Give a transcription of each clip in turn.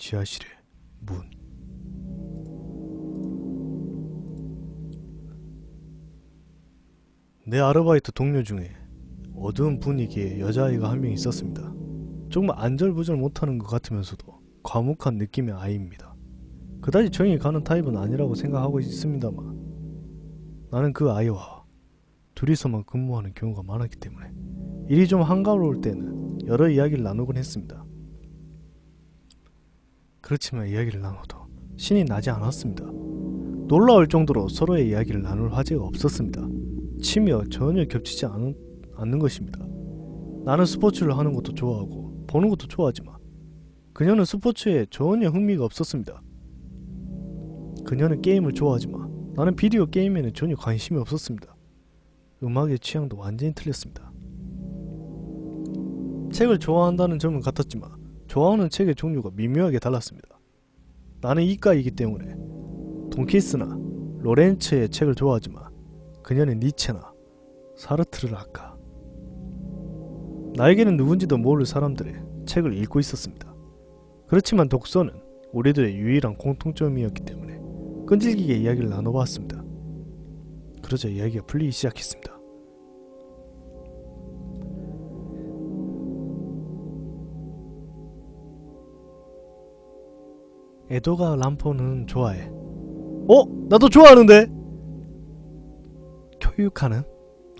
지하실의 문. 내 아르바이트 동료 중에 어두운 분위기의 여자아이가 한 명 있었습니다. 정말 안절부절 못하는 것 같으면서도 과묵한 느낌의 아이입니다. 그다지 조용히 가는 타입은 아니라고 생각하고 있습니다만 나는 그 아이와 둘이서만 근무하는 경우가 많았기 때문에 일이 좀 한가로울 때는 여러 이야기를 나누곤 했습니다. 그렇지만 이야기를 나눠도 신이 나지 않았습니다. 놀라울 정도로 서로의 이야기를 나눌 화제가 없었습니다. 취미와 전혀 겹치지 않은, 않는 것입니다. 나는 스포츠를 하는 것도 좋아하고 보는 것도 좋아하지만 그녀는 스포츠에 전혀 흥미가 없었습니다. 그녀는 게임을 좋아하지만 나는 비디오 게임에는 전혀 관심이 없었습니다. 음악의 취향도 완전히 틀렸습니다. 책을 좋아한다는 점은 같았지만 좋아하는 책의 종류가 미묘하게 달랐습니다. 나는 이과이기 때문에 돈키스나 로렌츠의 책을 좋아하지만 그녀는 니체나 사르트르를 할까. 나에게는 누군지도 모를 사람들의 책을 읽고 있었습니다. 그렇지만 독서는 우리들의 유일한 공통점이었기 때문에 끈질기게 이야기를 나눠봤습니다. 그러자 이야기가 풀리기 시작했습니다. 에도가 람포는 좋아해. 어? 나도 좋아하는데? 교육하는?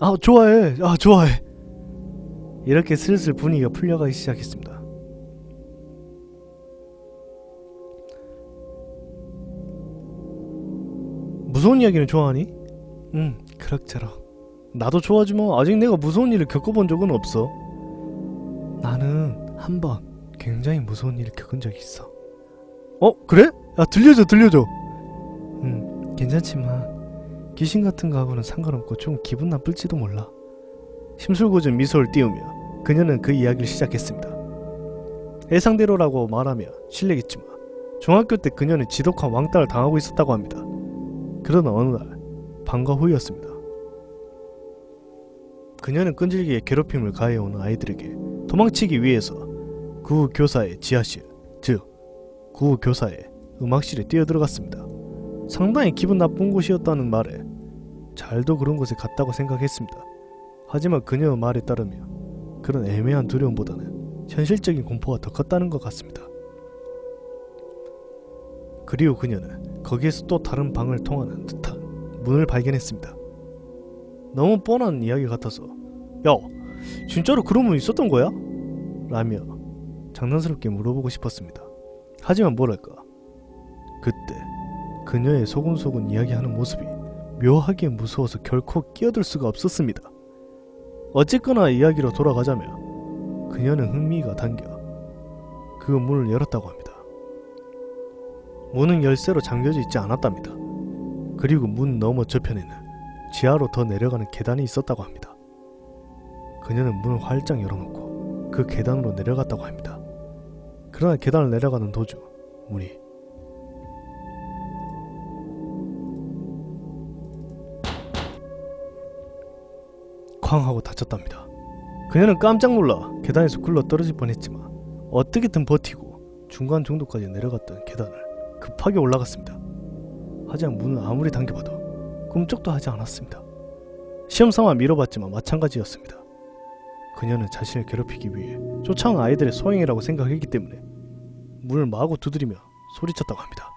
아, 좋아해. 아, 좋아해. 이렇게 슬슬 분위기가 풀려가기 시작했습니다. 무서운 이야기는 좋아하니? 응, 그럭저럭. 나도 좋아하지만 아직 내가 무서운 일을 겪어본 적은 없어. 나는 한 번 굉장히 무서운 일을 겪은 적이 있어. 어? 그래? 야, 들려줘, 들려줘. 응, 괜찮지만 귀신 같은 거하고는 상관없고 좀 기분 나쁠지도 몰라. 심술궂은 미소를 띄우며 그녀는 그 이야기를 시작했습니다. 예상대로라고 말하면 실례겠지만 중학교 때 그녀는 지독한 왕따를 당하고 있었다고 합니다. 그러나 어느 날 방과 후였습니다. 그녀는 끈질기게 괴롭힘을 가해온 아이들에게 도망치기 위해서 구 교사의 지하실, 즉 구 교사의 음악실에 뛰어들어갔습니다. 상당히 기분 나쁜 곳이었다는 말에 잘도 그런 곳에 갔다고 생각했습니다. 하지만 그녀의 말에 따르면 그런 애매한 두려움보다는 현실적인 공포가 더 컸다는 것 같습니다. 그리고 그녀는 거기에서 또 다른 방을 통하는 듯한 문을 발견했습니다. 너무 뻔한 이야기 같아서 야 진짜로 그런 문 있었던 거야? 라며 장난스럽게 물어보고 싶었습니다. 하지만 뭐랄까 그때 그녀의 소곤소곤 이야기하는 모습이 묘하게 무서워서 결코 끼어들 수가 없었습니다. 어쨌거나 이야기로 돌아가자면 그녀는 흥미가 담겨 그 문을 열었다고 합니다. 문은 열쇠로 잠겨져 있지 않았답니다. 그리고 문 너머 저편에는 지하로 더 내려가는 계단이 있었다고 합니다. 그녀는 문을 활짝 열어놓고 그 계단으로 내려갔다고 합니다. 그러나 계단을 내려가는 도중 문이 쾅 하고 닫혔답니다. 그녀는 깜짝 놀라 계단에서 굴러 떨어질 뻔했지만 어떻게든 버티고 중간 정도까지 내려갔던 계단을 급하게 올라갔습니다. 하지만 문은 아무리 당겨봐도 꿈쩍도 하지 않았습니다. 시험삼아 밀어봤지만 마찬가지였습니다. 그녀는 자신을 괴롭히기 위해 쫓아온 아이들의 소행이라고 생각했기 때문에 문을 마구 두드리며 소리쳤다고 합니다.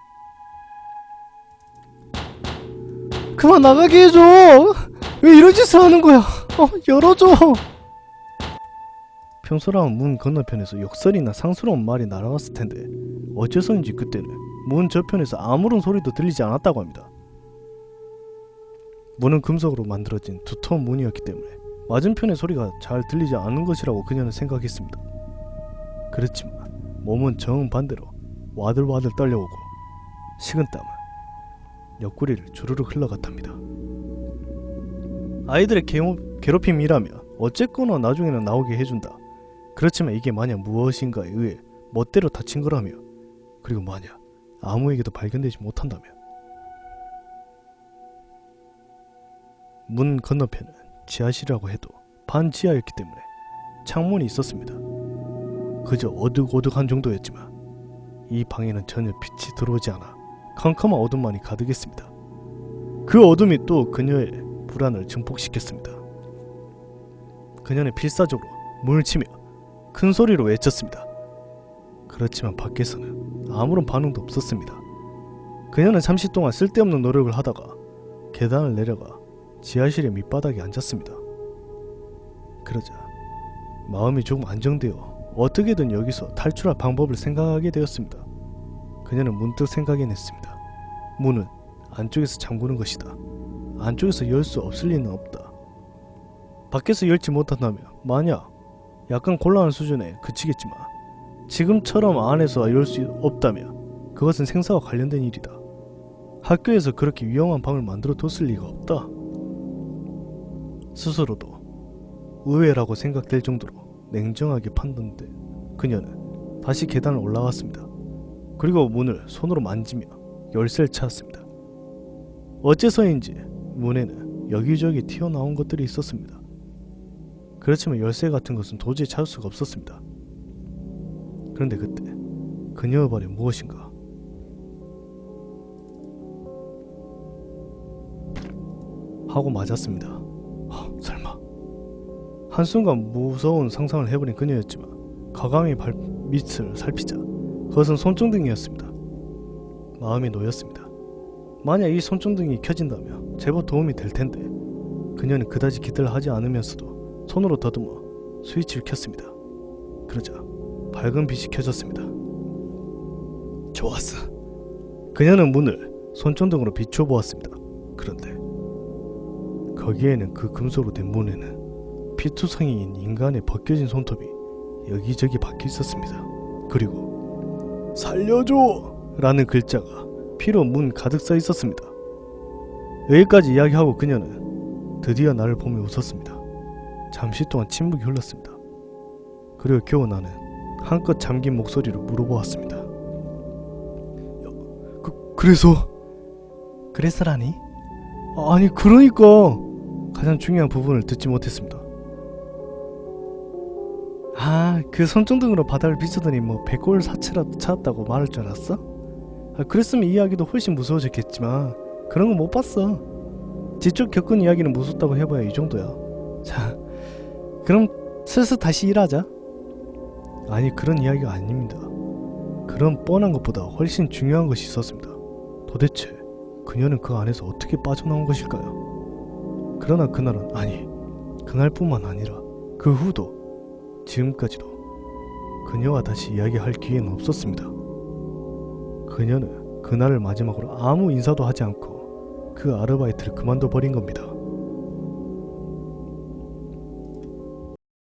그만 나가게 해줘! 왜 이런 짓을 하는 거야? 어, 열어줘! 평소라면 문 건너편에서 욕설이나 상스러운 말이 날아갔을 텐데 어째서인지 그때는 문 저편에서 아무런 소리도 들리지 않았다고 합니다. 문은 금속으로 만들어진 두터운 문이었기 때문에 맞은편의 소리가 잘 들리지 않는 것이라고 그녀는 생각했습니다. 그렇지만 몸은 정반대로 와들와들 떨려오고 식은땀은 옆구리를 주르륵 흘러갔답니다. 아이들의 괴- 괴롭힘이라면 어쨌거나 나중에는 나오게 해준다. 그렇지만 이게 만약 무엇인가에 의해 멋대로 다친 거라며 그리고 만약 아무에게도 발견되지 못한다면 문 건너편은 지하실이라고 해도 반지하였기 때문에 창문이 있었습니다. 그저 어둑어둑한 정도였지만 이 방에는 전혀 빛이 들어오지 않아 캄캄한 어둠만이 가득했습니다. 그 어둠이 또 그녀의 불안을 증폭시켰습니다. 그녀는 필사적으로 문을 치며 큰 소리로 외쳤습니다. 그렇지만 밖에서는 아무런 반응도 없었습니다. 그녀는 잠시 동안 쓸데없는 노력을 하다가 계단을 내려가 지하실의 밑바닥에 앉았습니다. 그러자 마음이 조금 안정되어 어떻게든 여기서 탈출할 방법을 생각하게 되었습니다. 그녀는 문득 생각해냈습니다. 문은 안쪽에서 잠그는 것이다. 안쪽에서 열 수 없을 리는 없다. 밖에서 열지 못한다면 만약 약간 곤란한 수준에 그치겠지만 지금처럼 안에서 열 수 없다면 그것은 생사와 관련된 일이다. 학교에서 그렇게 위험한 방을 만들어 뒀을 리가 없다. 스스로도 의외라고 생각될 정도로 냉정하게 판단돼 그녀는 다시 계단을 올라갔습니다. 그리고 문을 손으로 만지며 열쇠를 찾았습니다. 어째서인지 문에는 여기저기 튀어나온 것들이 있었습니다. 그렇지만 열쇠 같은 것은 도저히 찾을 수가 없었습니다. 그런데 그때 그녀의 발에 무엇인가 하고 맞았습니다. 한순간 무서운 상상을 해버린 그녀였지만 가감히 발 밑을 살피자 그것은 손전등이었습니다. 마음이 놓였습니다. 만약 이 손전등이 켜진다면 제법 도움이 될 텐데 그녀는 그다지 기대를 하지 않으면서도 손으로 더듬어 스위치를 켰습니다. 그러자 밝은 빛이 켜졌습니다. 좋았어. 그녀는 문을 손전등으로 비추어 보았습니다. 그런데 거기에는 그 금속으로 된 문에는 피투성이인 인간의 벗겨진 손톱이 여기저기 박혀 있었습니다. 그리고 살려줘! 라는 글자가 피로 문 가득 써 있었습니다. 여기까지 이야기하고 그녀는 드디어 나를 보며 웃었습니다. 잠시 동안 침묵이 흘렀습니다. 그리고 겨우 나는 한껏 잠긴 목소리로 물어보았습니다. 그, 그래서? 그래서라니? 아니 그러니까 가장 중요한 부분을 듣지 못했습니다. 아, 그 손전등으로 바닥을 비추더니 뭐 백골 사체라도 찾았다고 말할 줄 알았어? 아, 그랬으면 이야기도 훨씬 무서워졌겠지만 그런 거 못 봤어. 직접 겪은 이야기는 무섭다고 해봐야 이 정도야. 자, 그럼 슬슬 다시 일하자. 아니 그런 이야기가 아닙니다. 그런 뻔한 것보다 훨씬 중요한 것이 있었습니다. 도대체 그녀는 그 안에서 어떻게 빠져나온 것일까요? 그러나 그날은 아니 그날뿐만 아니라 그 후도 지금까지도 그녀와 다시 이야기할 기회는 없었습니다. 그녀는 그날을 마지막으로 아무 인사도 하지 않고 그 아르바이트를 그만둬 버린 겁니다.